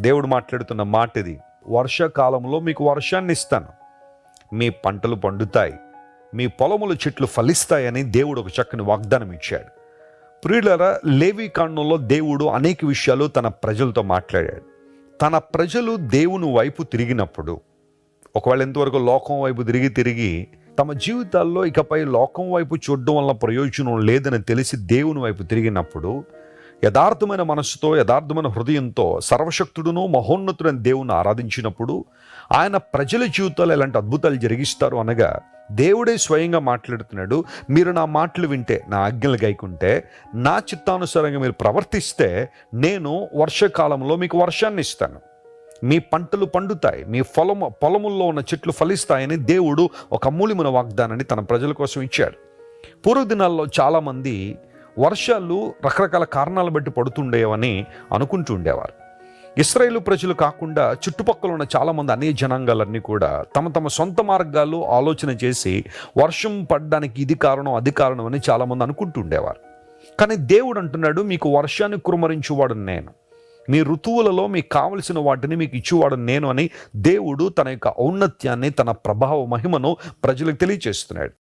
దేవుడు మాట్లాడుతున్న మాట ఇది వర్షాకాలంలో మీకు వర్షాన్ని ఇస్తాను. మీ పంటలు పండుతాయి. మీ పొలముల చెట్లు ఫలిస్తాయని దేవుడు ఒక చక్కని వాగ్దానం ఇచ్చాడు. ప్రియులరా లేవి కాండంలో దేవుడు అనేక విషయాలు తన ప్రజలతో మాట్లాడాడు. తన ప్రజలు దేవుని వైపు తిరిగినప్పుడు ఒకవేళ ఎంతవరకు లోకం వైపు తిరిగి తిరిగి తమ జీవితాల్లో ఇకపై లోకం వైపు చూడడం వల్ల ప్రయోజనం లేదని తెలిసి దేవుని వైపు తిరిగినప్పుడు యథార్థమైన మనస్సుతో యథార్థమైన హృదయంతో సర్వశక్తుడును మహోన్నతుడైన దేవుని ఆరాధించినప్పుడు ఆయన ప్రజల జీవితాలు ఎలాంటి అద్భుతాలు జరిగిస్తారు అనగా దేవుడే స్వయంగా మాట్లాడుతున్నాడు మీరు నా మాటలు వింటే నా ఆజ్ఞలు గైకుంటే నా చిత్తానుసారంగా మీరు ప్రవర్తిస్తే నేను వర్షాకాలంలో మీకు వర్షాన్ని ఇస్తాను. మీ పంటలు పండుతాయి మీ పొలము పొలముల్లో ఉన్న చెట్లు ఫలిస్తాయని దేవుడు ఒక అమూల్యమైన వాగ్దానాన్ని తన ప్రజల కోసం ఇచ్చాడు. పూర్వ దినాల్లో చాలామంది వర్షాలు రకరకాల కారణాలు బట్టి పడుతుండేవని అనుకుంటూ ఉండేవారు. ఇస్రాయేల్ ప్రజలు కాకుండా చుట్టుపక్కల ఉన్న చాలామంది అనే జనాంగాలన్నీ కూడా తమ తమ సొంత మార్గాలు ఆలోచన చేసి వర్షం పడడానికి ఇది కారణం అది కారణం అని చాలామంది అనుకుంటూ ఉండేవారు. కానీ దేవుడు అంటున్నాడు మీకు వర్షాన్ని కురుమరించువాడు నేను. మీ ఋతువులలో మీకు కావలసిన వాటిని మీకు ఇచ్చేవాడు నేను అని దేవుడు తన యొక్క ఔన్నత్యాన్ని తన ప్రభావ మహిమను ప్రజలకు తెలియచేస్తున్నాడు.